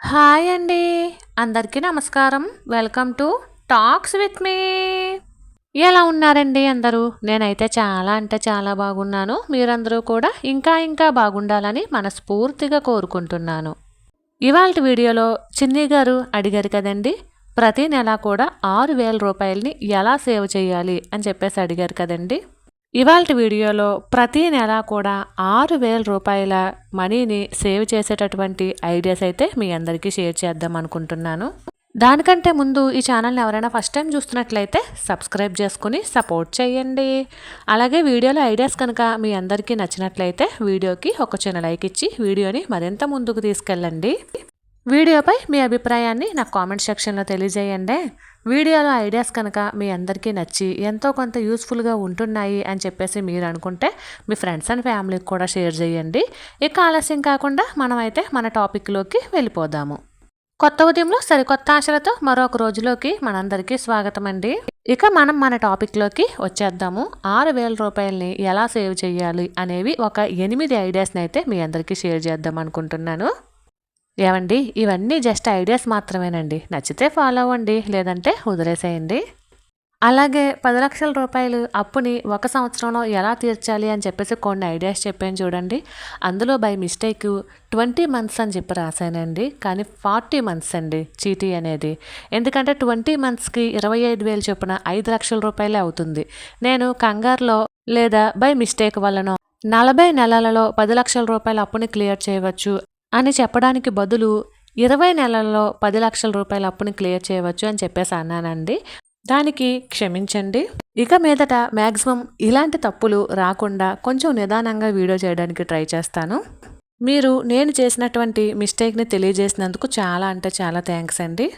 Hi అండి. అందరికీ నమస్కారం. Welcome to talks with me. ఎలా ఉన్నారండి అందరూ? నేనైతే చాలా అంటే చాలా బాగున్నాను. మీరందరూ కూడా ఇంకా ఇంకా బాగుండాలని మనస్ఫూర్తిగా కోరుకుంటున్నాను. ఇవాళ వీడియోలో చిన్ని గారు అడిగారు కదండి ప్రతి నెల కూడా ఆరు వేల రూపాయలని ఎలా సేవ్ చేయాలి అని చెప్పేసి అడిగారు కదండి. ఇవాళ వీడియోలో ప్రతి నెల కూడా ఆరు వేల రూపాయల మనీని సేవ్ చేసేటటువంటి ఐడియాస్ అయితే మీ అందరికీ షేర్ చేద్దాం అనుకుంటున్నాను. దానికంటే ముందు ఈ ఛానల్ని ఎవరైనా ఫస్ట్ టైం చూస్తున్నట్లయితే సబ్స్క్రైబ్ చేసుకుని సపోర్ట్ చేయండి. అలాగే వీడియోలో ఐడియాస్ కనుక మీ అందరికీ నచ్చినట్లయితే వీడియోకి ఒక చిన్న లైక్ ఇచ్చి వీడియోని మరింత ముందుకు తీసుకెళ్ళండి. వీడియోపై మీ అభిప్రాయాన్ని నాకు కామెంట్ సెక్షన్లో తెలియజేయండి. వీడియోలో ఐడియాస్ కనుక మీ అందరికీ నచ్చి ఎంతో కొంత యూస్ఫుల్గా ఉంటున్నాయి అని చెప్పేసి మీరు అనుకుంటే మీ ఫ్రెండ్స్ అండ్ ఫ్యామిలీకి కూడా షేర్ చేయండి. ఇక ఆలస్యం కాకుండా మనమైతే మన టాపిక్లోకి వెళ్ళిపోదాము. కొత్త ఉదయంలో సరికొత్త ఆశలతో మరొక రోజులోకి మనందరికీ స్వాగతం అండి ఇక మనం మన టాపిక్లోకి వచ్చేద్దాము. ఆరు వేల రూపాయలని ఎలా సేవ్ చేయాలి అనేవి ఒక ఎనిమిది ఐడియాస్ని అయితే మీ అందరికీ షేర్ చేద్దాం అనుకుంటున్నాను ఏమండి ఇవన్నీ జస్ట్ ఐడియాస్ మాత్రమేనండి. నచ్చితే ఫాలో అవ్వండి లేదంటే వదిలేసేయండి. అలాగే పది లక్షల రూపాయలు అప్పుని ఒక సంవత్సరంలో ఎలా తీర్చాలి అని చెప్పేసి కొన్ని ఐడియాస్ చెప్పాను చూడండి. అందులో బై మిస్టేక్ ట్వంటీ మంత్స్ అని చెప్పి రాశానండి. కానీ ఫార్టీ మంత్స్ అండి చీటీ అనేది. ఎందుకంటే ట్వంటీ మంత్స్కి ఇరవై ఐదు వేలు చొప్పున ఐదు లక్షల రూపాయలే అవుతుంది. నేను కంగారులో లేదా బై మిస్టేక్ వలన నలభై నెలలలో పది లక్షల రూపాయల అప్పుని క్లియర్ చేయవచ్చు. అని చెప్పడానికి బదులు ఇరవై నెలల్లో పది లక్షల రూపాయల అప్పుని క్లియర్ చేయవచ్చు అని చెప్పేసి అన్నానండి. దానికి క్షమించండి. ఇక మీదట మ్యాక్సిమం ఇలాంటి తప్పులు రాకుండా కొంచెం నిదానంగా వీడియో చేయడానికి ట్రై చేస్తాను. మీరు నేను చేసినటువంటి మిస్టేక్ని తెలియజేసినందుకు చాలా అంటే చాలా థ్యాంక్స్ అండి.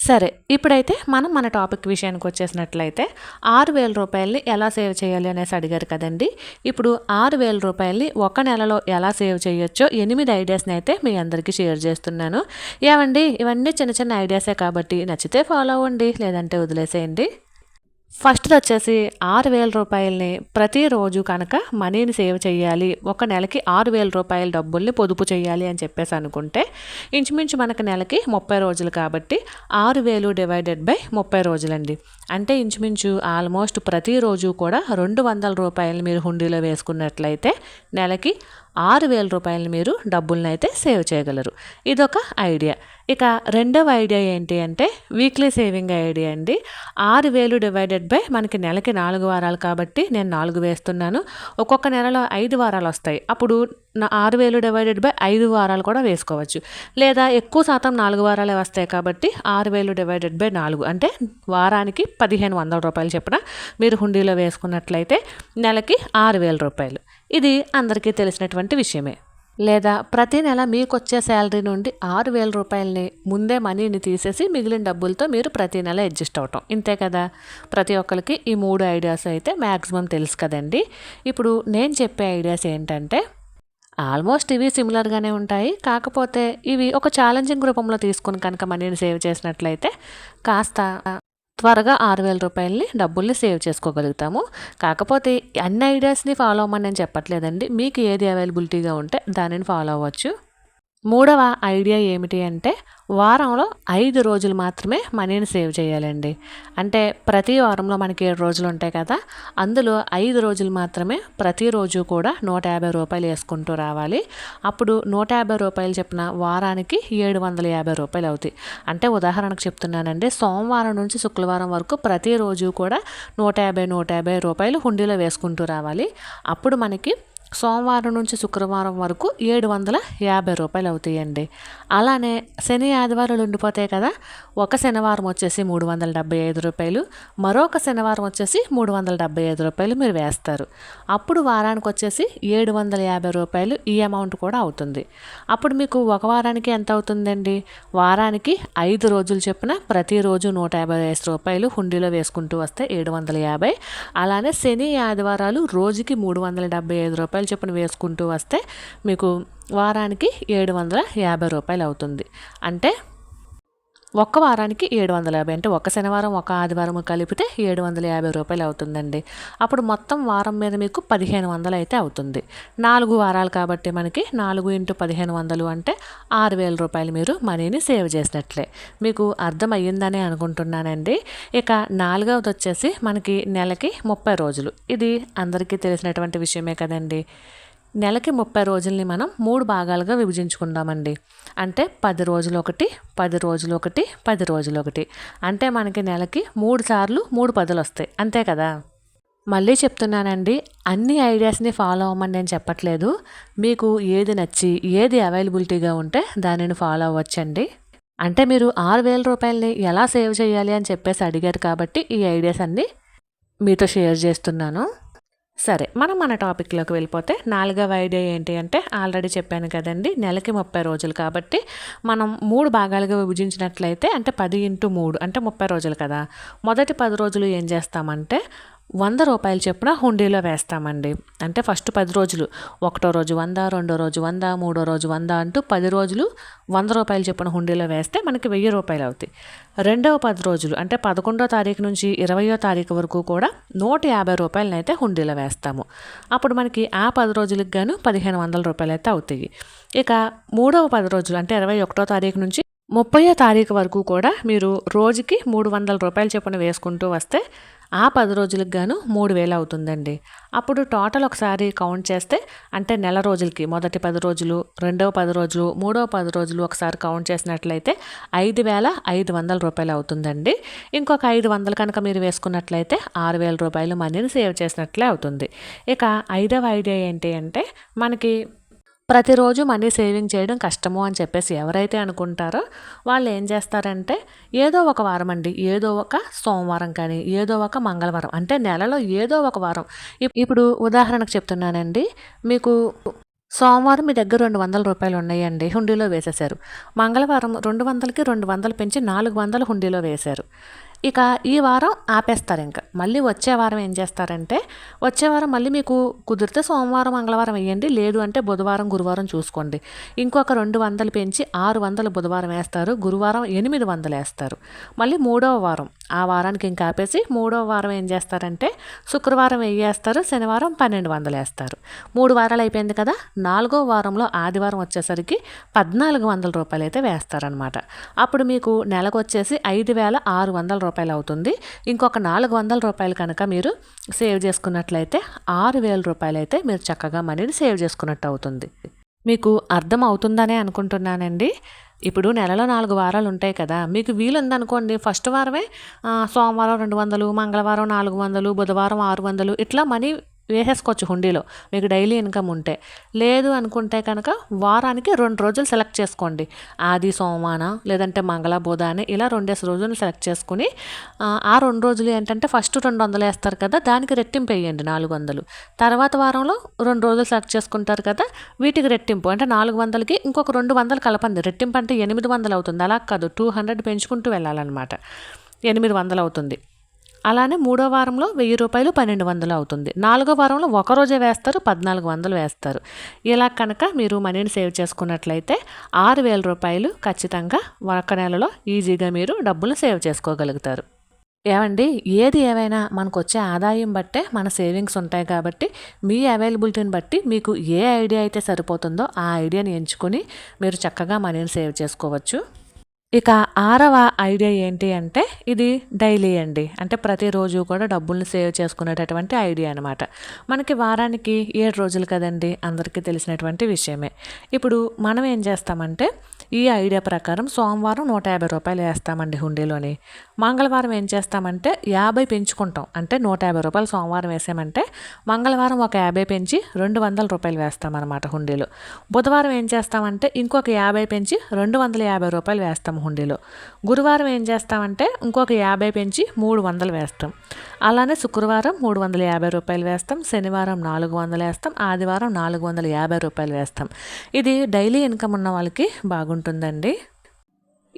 సరే ఇప్పుడైతే మనం మన టాపిక్ విషయానికి వచ్చేసినట్లయితే ఆరు వేల రూపాయలని ఎలా సేవ్ చేయాలి అనేసి అడిగారు కదండి. ఇప్పుడు ఆరు వేల రూపాయలని ఒక నెలలో ఎలా సేవ్ చేయొచ్చో ఎనిమిది ఐడియాస్ని అయితే మీ అందరికీ షేర్ చేస్తున్నాను. ఏమండి ఇవన్నీ చిన్న చిన్న ఐడియాసే కాబట్టి నచ్చితే ఫాలో అవ్వండి లేదంటే వదిలేసేయండి. ఫస్ట్ వచ్చేసి ఆరు వేల రూపాయలని ప్రతిరోజు కనుక మనీని సేవ్ చేయాలి. ఒక నెలకి ఆరు వేల రూపాయల డబ్బుల్ని పొదుపు చేయాలి అని చెప్పేసి అనుకుంటే ఇంచుమించు మనకు నెలకి ముప్పై రోజులు కాబట్టి ఆరు వేలు డివైడెడ్ బై ముప్పై రోజులండి. అంటే ఇంచుమించు ఆల్మోస్ట్ ప్రతిరోజు కూడా రెండు వందల రూపాయలు మీరు హుండీలో వేసుకున్నట్లయితే నెలకి ఆరు వేల రూపాయలు మీరు డబ్బులను అయితే సేవ్ చేయగలరు. ఇదొక ఐడియా. ఇక రెండవ ఐడియా ఏంటి అంటే వీక్లీ సేవింగ్ ఐడియా అండి. ఆరు వేలు డివైడెడ్ బై మనకి నెలకి నాలుగు వారాలు కాబట్టి నేను నాలుగు వేస్తున్నాను. ఒక్కొక్క నెలలో ఐదు వారాలు వస్తాయి. అప్పుడు ఆరు వేలు డివైడెడ్ బై ఐదు వారాలు కూడా వేసుకోవచ్చు. లేదా ఎక్కువ శాతం నాలుగు వారాలే వస్తాయి కాబట్టి ఆరు వేలు డివైడెడ్ బై నాలుగు. అంటే వారానికి పదిహేను వందల రూపాయలు చెప్పిన మీరు హుండీలో వేసుకున్నట్లయితే నెలకి ఆరు వేల రూపాయలు. ఇది అందరికీ తెలిసినటువంటి విషయమే. లేదా ప్రతి నెల మీకు వచ్చే శాలరీ నుండి ఆరు వేల రూపాయలని ముందే మనీని తీసేసి మిగిలిన డబ్బులతో మీరు ప్రతి నెల అడ్జస్ట్ అవటం. ఇంతే కదా? ప్రతి ఒక్కరికి ఈ మూడు ఐడియాస్ అయితే మ్యాక్సిమం తెలుసు కదండి. ఇప్పుడు నేను చెప్పే ఐడియాస్ ఏంటంటే ఆల్మోస్ట్ ఇవి సిమిలర్గానే ఉంటాయి. కాకపోతే ఇవి ఒక ఛాలెంజింగ్ రూపంలో తీసుకుని కనుక మనీని సేవ్ చేసినట్లయితే కాస్త త్వరగా ఆరు వేల రూపాయలని డబ్బుల్ని సేవ్ చేసుకోగలుగుతాము. కాకపోతే అన్ని ఐడియాస్ని ఫాలో అవ్వమని నేను చెప్పట్లేదండి. మీకు ఏది అవైలబిలిటీగా ఉంటే దానిని ఫాలో అవ్వచ్చు. మూడవ ఐడియా ఏమిటి అంటే వారంలో ఐదు రోజులు మాత్రమే మనీని సేవ్ చేయాలండి. అంటే ప్రతి వారంలో మనకి ఏడు రోజులు ఉంటాయి కదా అందులో ఐదు రోజులు మాత్రమే ప్రతిరోజు కూడా నూట యాభై రూపాయలు వేసుకుంటూ రావాలి. అప్పుడు నూట యాభై రూపాయలు చెప్పిన వారానికి ఏడు వందల యాభై రూపాయలు అవుతాయి. అంటే ఉదాహరణకు చెప్తున్నానండి సోమవారం నుంచి శుక్రవారం వరకు ప్రతిరోజు కూడా నూట యాభై నూట యాభై రూపాయలు హుండీలో వేసుకుంటూ రావాలి. అప్పుడు మనకి సోమవారం నుంచి శుక్రవారం వరకు ఏడు వందల యాభై రూపాయలు అవుతాయండి. అలానే శని ఆదివారాలు ఉండిపోతాయి కదా ఒక శనివారం వచ్చేసి మూడు వందల డెబ్బై ఐదు రూపాయలు మరొక శనివారం వచ్చేసి మూడు వందల డెబ్బై ఐదు రూపాయలు మీరు వేస్తారు. అప్పుడు వారానికి వచ్చేసి ఏడు వందల యాభై రూపాయలు ఈ అమౌంట్ కూడా అవుతుంది. అప్పుడు మీకు ఒక వారానికి ఎంత అవుతుందండి? వారానికి ఐదు రోజులు చెప్పిన ప్రతిరోజు నూట యాభై ఐదు రూపాయలు హుండీలో వేసుకుంటూ వస్తే ఏడు వందల యాభై. అలానే శని ఆదివారాలు రోజుకి మూడు వందల డెబ్బై ఐదు రూపాయలు రూపాయలు చొప్పున వేసుకుంటూ వస్తే మీకు వారానికి ఏడు వందల యాభై రూపాయలు అవుతుంది. అంటే ఒక్క వారానికి ఏడు వందల యాభై అంటే ఒక శనివారం ఒక ఆదివారం కలిపితే ఏడు వందల యాభై రూపాయలు అవుతుందండి. అప్పుడు మొత్తం వారం మీద మీకు పదిహేను వందలు అయితే అవుతుంది. నాలుగు వారాలు కాబట్టి మనకి నాలుగు ఇంటూ పదిహేను వందలు అంటే ఆరు వేల రూపాయలు మీరు మనీని సేవ్ చేసినట్లే. మీకు అర్థమయ్యిందని అనుకుంటున్నానండి. ఇక నాలుగవది వచ్చేసి మనకి నెలకి ముప్పై రోజులు. ఇది అందరికీ తెలిసినటువంటి విషయమే కదండి. నెలకి ముప్పై రోజుల్ని మనం మూడు భాగాలుగా విభజించుకుందామండి. అంటే పది రోజులు ఒకటి పది రోజులు ఒకటి పది రోజులు ఒకటి అంటే మనకి నెలకి మూడు సార్లు మూడు పదులు వస్తాయి అంతే కదా? మళ్ళీ చెప్తున్నానండి అన్ని ఐడియాస్ని ఫాలో అవ్వమని నేను చెప్పట్లేదు. మీకు ఏది నచ్చి ఏది అవైలబిలిటీగా ఉంటే దానిని ఫాలో అవ్వచ్చండి. అంటే మీరు ఆరు వేల రూపాయలని ఎలా సేవ్ చేయాలి అని చెప్పేసి అడిగారు కాబట్టి ఈ ఐడియాస్ అన్నీ మీతో షేర్ చేస్తున్నాను. సరే మనం మన టాపిక్లోకి వెళ్ళిపోతే నాలుగవ ఐడియా ఏంటి అంటే ఆల్రెడీ చెప్పాను కదండి నెలకి ముప్పై రోజులు కాబట్టి మనం మూడు భాగాలుగా విభజించినట్లయితే అంటే పది ఇంటూ మూడు అంటే ముప్పై రోజులు కదా. మొదటి పది రోజులు ఏం చేస్తామంటే వంద రూపాయలు చొప్పున హుండీలో వేస్తామండి. అంటే ఫస్ట్ పది రోజులు. ఒకటో రోజు వంద రెండో రోజు వంద మూడో రోజు వంద అంటూ పది రోజులు వంద రూపాయలు చొప్పున హుండీలో వేస్తే మనకి వెయ్యి రూపాయలు అవుతాయి. రెండవ పది రోజులు అంటే పదకొండో తారీఖు నుంచి ఇరవయో తారీఖు వరకు కూడా నూట యాభై రూపాయలనైతే హుండీలో వేస్తాము. అప్పుడు మనకి ఆ పది రోజులకు గాను పదిహేను వందల రూపాయలు అయితే అవుతాయి. ఇక మూడవ పది రోజులు అంటే ఇరవై ఒకటో తారీఖు నుంచి ముప్పయో తారీఖు వరకు కూడా మీరు రోజుకి మూడు వందల రూపాయలు చొప్పున వేసుకుంటూ వస్తే ఆ పది రోజులకు గాను మూడు వేలు అవుతుందండి. అప్పుడు టోటల్ ఒకసారి కౌంట్ చేస్తే అంటే నెల రోజులకి మొదటి పది రోజులు రెండవ పది రోజులు మూడవ పది రోజులు ఒకసారి కౌంట్ చేసినట్లయితే ఐదు వేల ఐదు వందల రూపాయలు అవుతుందండి. ఇంకొక ఐదు వందలు కనుక మీరు వేసుకున్నట్లయితే ఆరు వేల రూపాయలు మనీని సేవ్ చేసినట్లే అవుతుంది. ఇక ఐదవ ఐడియా ఏంటి అంటే మనకి ప్రతిరోజు మనీ సేవింగ్ చేయడం కష్టము అని చెప్పేసి ఎవరైతే అనుకుంటారో వాళ్ళు ఏం చేస్తారంటే ఏదో ఒక వారం అండి ఏదో ఒక సోమవారం కానీ ఏదో ఒక మంగళవారం అంటే నెలలో ఏదో ఒక వారం. ఇప్- ఇప్పుడు ఉదాహరణకు చెప్తున్నానండి మీకు సోమవారం మీ దగ్గర రెండు వందల రూపాయలు ఉన్నాయండి హుండీలో వేసేశారు. మంగళవారం రెండు వందలకి రెండు వందలు పెంచి నాలుగు వందలు హుండీలో వేశారు. ఇక ఈ వారం ఆపేస్తారు ఇంకా. మళ్ళీ వచ్చే వారం ఏం చేస్తారంటే వచ్చే వారం మళ్ళీ మీకు కుదిరితే సోమవారం మంగళవారం వేయండి. లేదు అంటే బుధవారం గురువారం చూసుకోండి. ఇంకొక రెండు వందలు పెంచి ఆరు వందలు బుధవారం వేస్తారు. గురువారం ఎనిమిది వందలు వేస్తారు. మళ్ళీ మూడవ వారం ఆ వారానికి ఇంకా ఆపేసి మూడో వారం ఏం చేస్తారంటే శుక్రవారం వెయ్యేస్తారు శనివారం పన్నెండు వందలు వేస్తారు. మూడు వారాలు అయిపోయింది కదా? నాలుగో వారంలో ఆదివారం వచ్చేసరికి పద్నాలుగు వందల రూపాయలు అయితే వేస్తారనమాట అప్పుడు మీకు నెలకు వచ్చేసి ఐదు వేల ఆరు వందల రూపాయలు అవుతుంది. ఇంకొక నాలుగు వందల రూపాయలు కనుక మీరు సేవ్ చేసుకున్నట్లయితే ఆరు వేల రూపాయలు అయితే మీరు చక్కగా మనీని సేవ్ చేసుకున్నట్టు అవుతుంది. మీకు అర్థం అవుతుందనే అనుకుంటున్నానండి. ఇప్పుడు నెలలో నాలుగు వారాలు ఉంటాయి కదా మీకు వీలుందనుకోండి ఫస్ట్ వారమే సోమవారం రెండు వందలు మంగళవారం నాలుగు వందలు బుధవారం ఆరు వందలు ఇట్లా మనీ వేసేసుకోవచ్చు హుండీలో. మీకు డైలీ ఇన్కమ్ ఉంటే. లేదు అనుకుంటే కనుక వారానికి రెండు రోజులు సెలెక్ట్ చేసుకోండి. ఆది సోమాన లేదంటే మంగళ బుధ అని ఇలా రెండేసి రోజులు సెలెక్ట్ చేసుకుని ఆ, ఆ రెండు రోజులు ఏంటంటే ఫస్ట్ రెండు వందలు వేస్తారు కదా దానికి రెట్టింపు వేయండి నాలుగు వందలు. తర్వాత వారంలో రెండు రోజులు సెలెక్ట్ చేసుకుంటారు కదా వీటికి రెట్టింపు అంటే నాలుగు వందలకి ఇంకొక రెండు వందలు కలపండి. రెట్టింపు అంటే ఎనిమిది వందలు అవుతుంది. అలా కాదు టూ హండ్రెడ్ పెంచుకుంటూ వెళ్ళాలన్నమాట. ఎనిమిది వందలు అవుతుంది. అలానే మూడో వారంలో వెయ్యి రూపాయలు పన్నెండు వందలు అవుతుంది. నాలుగో వారంలో ఒక రోజే వేస్తారు పద్నాలుగు వందలు వేస్తారు. ఇలా కనుక మీరు మనీని సేవ్ చేసుకున్నట్లయితే ఆరు వేల రూపాయలు ఖచ్చితంగా ఒక నెలలో ఈజీగా మీరు డబ్బులు సేవ్ చేసుకోగలుగుతారు. ఏమండి ఏది ఏవైనా మనకు వచ్చే ఆదాయం బట్టే మన సేవింగ్స్ ఉంటాయి కాబట్టి మీ అవైలబిలిటీని బట్టి మీకు ఏ ఐడియా అయితే సరిపోతుందో ఆ ఐడియాని ఎంచుకొని మీరు చక్కగా మనీని సేవ్ చేసుకోవచ్చు. ఇక ఆరవ ఐడియా ఏంటి అంటే ఇది డైలీ అండి. అంటే ప్రతిరోజు కూడా డబ్బుల్ని సేవ్ చేసుకునేటటువంటి ఐడియా అనమాట మనకి వారానికి ఏడు రోజులు కదండి అందరికీ తెలిసినటువంటి విషయమే. ఇప్పుడు మనం ఏం చేస్తామంటే ఈ ఐడియా ప్రకారం సోమవారం నూట యాభై రూపాయలు వేస్తామండి హుండీలోని. మంగళవారం ఏం చేస్తామంటే యాభై పెంచుకుంటాం. అంటే నూట యాభై రూపాయలు సోమవారం వేసామంటే మంగళవారం ఒక యాభై పెంచి రెండు వందల రూపాయలు వేస్తామన్నమాట హుండీలో. బుధవారం ఏం చేస్తామంటే ఇంకొక యాభై పెంచి రెండు వందల యాభై రూపాయలు వేస్తాం హుండీలో. గురువారం ఏం చేస్తామంటే ఇంకొక యాభై పెంచి మూడు వందలు వేస్తాం. అలానే శుక్రవారం మూడు వందల యాభై రూపాయలు వేస్తాం శనివారం నాలుగు వందలు వేస్తాం ఆదివారం నాలుగు వందల యాభై రూపాయలు వేస్తాం. ఇది డైలీ ఇన్కమ్ ఉన్న వాళ్ళకి బాగుంటుందండి.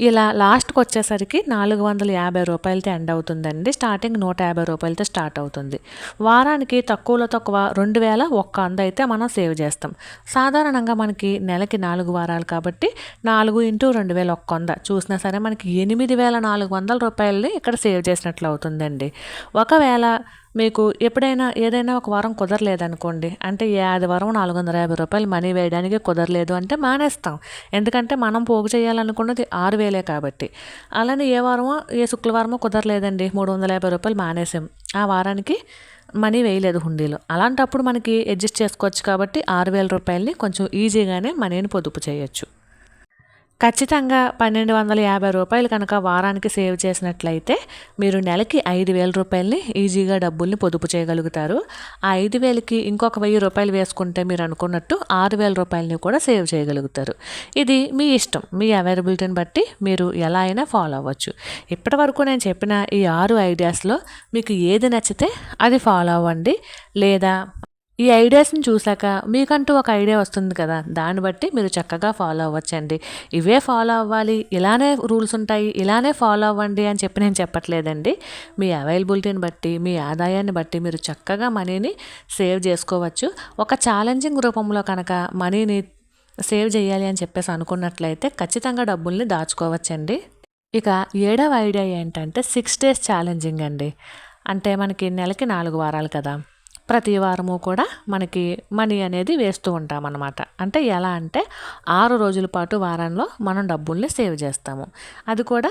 ఇలా లాస్ట్కి వచ్చేసరికి నాలుగు వందల యాభై రూపాయలతో ఎండ్ అవుతుందండి. స్టార్టింగ్ నూట యాభై రూపాయలతో స్టార్ట్ అవుతుంది. వారానికి తక్కువలో తక్కువ రెండు వేల ఒక్క అంద అయితే మనం సేవ్ చేస్తాం. సాధారణంగా మనకి నెలకి నాలుగు వారాలు కాబట్టి నాలుగు ఇంటూ రెండు వేల ఒక్క వంద చూసినా సరే మనకి ఎనిమిది వేల నాలుగు వందల రూపాయలని ఇక్కడ సేవ్ చేసినట్లు అవుతుందండి. ఒకవేళ మీకు ఎప్పుడైనా ఏదైనా ఒక వారం కుదరలేదనుకోండి అంటే ఏ ఆదివారం నాలుగు వందల యాభై రూపాయలు మనీ వేయడానికి కుదరలేదు అంటే మానేస్తాం. ఎందుకంటే మనం పోగు చేయాలనుకున్నది ఆరు వేలే కాబట్టి. అలానే ఏ వారమో ఏ శుక్రవారమో కుదరలేదండి. మూడు వందల యాభై రూపాయలు మానేసాం. ఆ వారానికి మనీ వేయలేదు హుండీలో. అలాంటప్పుడు మనకి అడ్జస్ట్ చేసుకోవచ్చు కాబట్టి ఆరు వేల రూపాయలని కొంచెం ఈజీగానే మనీని పొదుపు చేయొచ్చు. ఖచ్చితంగా పన్నెండు వందల యాభై రూపాయలు కనుక వారానికి సేవ్ చేసినట్లయితే మీరు నెలకి ఐదు వేల రూపాయలని ఈజీగా డబ్బుల్ని పొదుపు చేయగలుగుతారు. ఆ ఐదు వేలకి ఇంకొక వెయ్యి రూపాయలు వేసుకుంటే మీరు అనుకున్నట్టు ఆరు వేల రూపాయలని కూడా సేవ్ చేయగలుగుతారు. ఇది మీ ఇష్టం మీ అవైలబిలిటీని బట్టి మీరు ఎలా అయినా ఫాలో అవ్వచ్చు. ఇప్పటి వరకు నేను చెప్పిన ఈ ఆరు ఐడియాస్లో మీకు ఏది నచ్చితే అది ఫాలో అవ్వండి. లేదా ఈ ఐడియాస్ని చూశాక మీకంటూ ఒక ఐడియా వస్తుంది కదా దాన్ని బట్టి మీరు చక్కగా ఫాలో అవ్వచ్చండి. ఇవే ఫాలో అవ్వాలి ఇలానే రూల్స్ ఉంటాయి ఇలానే ఫాలో అవ్వండి అని చెప్పి నేను చెప్పట్లేదండి. మీ అవైలబిలిటీని బట్టి మీ ఆదాయాన్ని బట్టి మీరు చక్కగా మనీని సేవ్ చేసుకోవచ్చు. ఒక ఛాలెంజింగ్ రూపంలో కనుక మనీని సేవ్ చేయాలి అని చెప్పేసి అనుకున్నట్లయితే ఖచ్చితంగా డబ్బుల్ని దాచుకోవచ్చండి. ఇక ఏడవ ఐడియా ఏంటంటే సిక్స్ డేస్ ఛాలెంజింగ్ అండి. అంటే మనకి నెలకి నాలుగు వారాలు కదా. ప్రతి వారము కూడా మనకి మనీ అనేది వేస్తూ ఉంటాం అన్నమాట అంటే ఎలా అంటే ఆరు రోజుల పాటు వారంలో మనం డబ్బుల్ని సేవ్ చేస్తాము. అది కూడా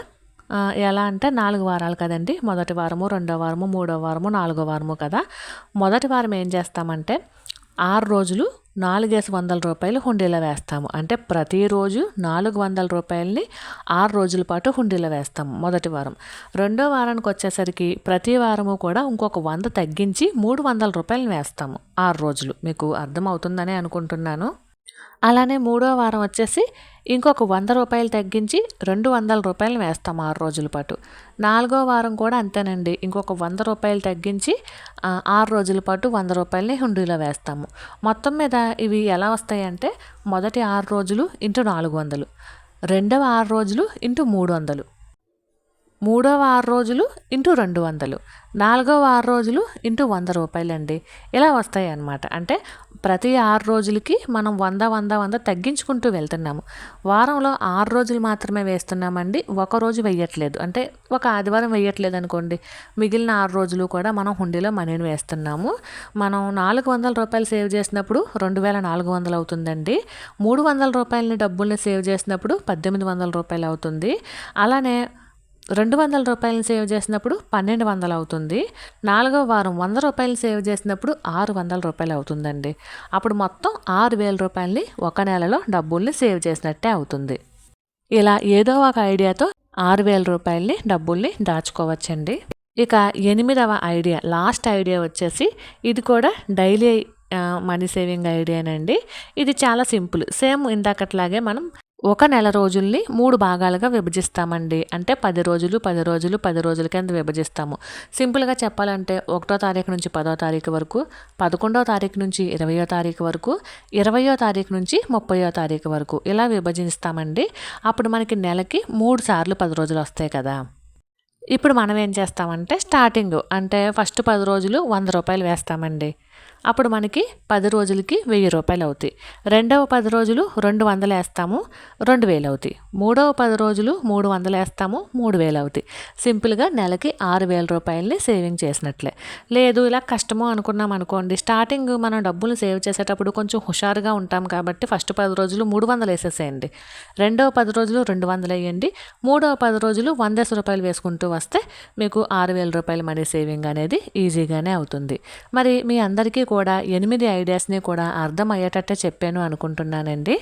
ఎలా అంటే నాలుగు వారాలు కదండి. మొదటి వారము రెండో వారము మూడో వారము నాలుగో వారము కదా. మొదటి వారం ఏం చేస్తామంటే ఆరు రోజులు నాలుగేసి వందల రూపాయలు హుండీలో వేస్తాము. అంటే ప్రతిరోజు నాలుగు వందల రూపాయలని ఆరు రోజుల పాటు హుండీలో వేస్తాము మొదటి వారం. రెండో వారానికి వచ్చేసరికి ప్రతి వారము కూడా ఇంకొక వంద తగ్గించి మూడు వందల రూపాయలు వేస్తాము ఆరు రోజులు. మీకు అర్థమవుతుందని అనుకుంటున్నాను. అలానే మూడో వారం వచ్చేసి ఇంకొక వంద రూపాయలు తగ్గించి రెండు వందల రూపాయలు వేస్తాం ఆరు రోజుల పాటు. నాలుగో వారం కూడా అంతేనండి. ఇంకొక వంద రూపాయలు తగ్గించి ఆరు రోజుల పాటు వంద రూపాయలని హుండీలో వేస్తాము. మొత్తం మీద ఇవి ఎలా వస్తాయంటే మొదటి ఆరు రోజులు ఇంటూ నాలుగు వందలు రెండవ ఆరు రోజులు ఇంటూ మూడు వందలు. మూడవ ఆరు రోజులు ఇంటూ రెండు వందలు. నాలుగవ ఆరు రోజులు ఇంటూ వంద రూపాయలండి. ఇలా వస్తాయి అన్నమాట అంటే ప్రతి ఆరు రోజులకి మనం వంద వంద వంద తగ్గించుకుంటూ వెళ్తున్నాము. వారంలో ఆరు రోజులు మాత్రమే వేస్తున్నామండి. ఒక రోజు వెయ్యట్లేదు. అంటే ఒక ఆదివారం వెయ్యట్లేదు అనుకోండి మిగిలిన ఆరు రోజులు కూడా మనం హుండీలో మనీని వేస్తున్నాము. మనం నాలుగు వందల రూపాయలు సేవ్ చేసినప్పుడు రెండు వేల నాలుగు వందలు అవుతుందండి. మూడు వందల రూపాయలని డబ్బుల్ని సేవ్ చేసినప్పుడు పద్దెనిమిది వందల రూపాయలు అవుతుంది. అలానే రెండు వందల రూపాయలు సేవ్ చేసినప్పుడు పన్నెండు వందలు అవుతుంది. నాలుగో వారం వంద రూపాయలు సేవ్ చేసినప్పుడు ఆరు వందల రూపాయలు అవుతుందండి. అప్పుడు మొత్తం ఆరు వేల రూపాయలని ఒక నెలలో డబ్బుల్ని సేవ్ చేసినట్టే అవుతుంది. ఇలా ఏదో ఒక ఐడియాతో ఆరు వేల రూపాయలని డబ్బుల్ని దాచుకోవచ్చండి. ఇక ఎనిమిదవ ఐడియా లాస్ట్ ఐడియా వచ్చేసి ఇది కూడా డైలీ మనీ సేవింగ్ ఐడియానండి. ఇది చాలా సింపుల్. సేమ్ ఇందాకట్లాగే మనం ఒక నెల రోజుల్ని మూడు భాగాలుగా విభజిస్తామండి. అంటే పది రోజులు పది రోజులు పది రోజుల కింద విభజిస్తాము. సింపుల్గా చెప్పాలంటే ఒకటో తారీఖు నుంచి పదో తారీఖు వరకు పదకొండో తారీఖు నుంచి ఇరవయో తారీఖు వరకు ఇరవయో తారీఖు నుంచి ముప్పయో తారీఖు వరకు ఇలా విభజిస్తామండి. అప్పుడు మనకి నెలకి మూడు సార్లు పది రోజులు వస్తాయి కదా. ఇప్పుడు మనం ఏం చేస్తామంటే స్టార్టింగ్ అంటే ఫస్ట్ పది రోజులు వంద రూపాయలు వేస్తామండి. అప్పుడు మనకి పది రోజులకి వెయ్యి రూపాయలు అవుతాయి. రెండవ పది రోజులు రెండు వందలు వేస్తాము రెండు వేలు అవుతాయి. మూడవ పది రోజులు మూడు వందలు వేస్తాము మూడు వేలు అవుతాయి. సింపుల్గా నెలకి ఆరు వేల రూపాయలని సేవింగ్ చేసినట్లే. లేదు ఇలా కష్టము అనుకున్నాం అనుకోండి స్టార్టింగ్ మనం డబ్బులు సేవ్ చేసేటప్పుడు కొంచెం హుషారుగా ఉంటాం కాబట్టి ఫస్ట్ పది రోజులు మూడు వందలు వేసేసేయండి. రెండవ పది రోజులు రెండు వందలు వేయండి. మూడవ పది రోజులు వందేసి రూపాయలు వేసుకుంటూ వస్తే మీకు ఆరు వేల రూపాయల మనీ సేవింగ్ అనేది ఈజీగానే అవుతుంది. మరి మీ అందరికీ కూడా ఎనిమిది ఐడియాస్ని కూడా అర్థమయ్యేటట్టే చెప్పాను అనుకుంటున్నానండి.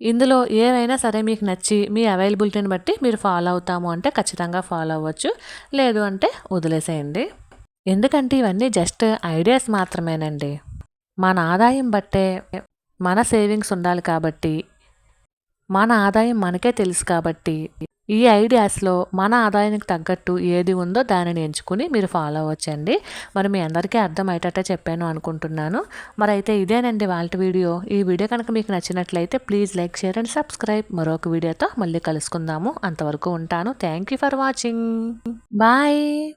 ఇందులో ఏవైనా సరే మీకు నచ్చి మీ అవైలబిలిటీని బట్టి మీరు ఫాలో అవుతాము అంటే ఖచ్చితంగా ఫాలో అవ్వచ్చు. లేదు అంటే వదిలేసేయండి. ఎందుకంటే ఇవన్నీ జస్ట్ ఐడియాస్ మాత్రమేనండి. మన ఆదాయం బట్టే మన సేవింగ్స్ ఉండాలి కాబట్టి మన ఆదాయం మనకే తెలుసు కాబట్టి ఈ ఐడియాస్లో మన ఆదాయానికి తగ్గట్టు ఏది ఉందో దానిని ఎంచుకుని మీరు ఫాలో అవ్వచ్చండి. మరి మీ అందరికీ అర్థమయ్యేటట్టే చెప్పాను అనుకుంటున్నాను. మరి అయితే ఇదేనండి వాళ్ళ వీడియో. ఈ వీడియో కనుక మీకు నచ్చినట్లయితే please like share and subscribe. మరొక వీడియోతో మళ్ళీ కలుసుకుందాము. అంతవరకు ఉంటాను. Thank you for watching. Bye.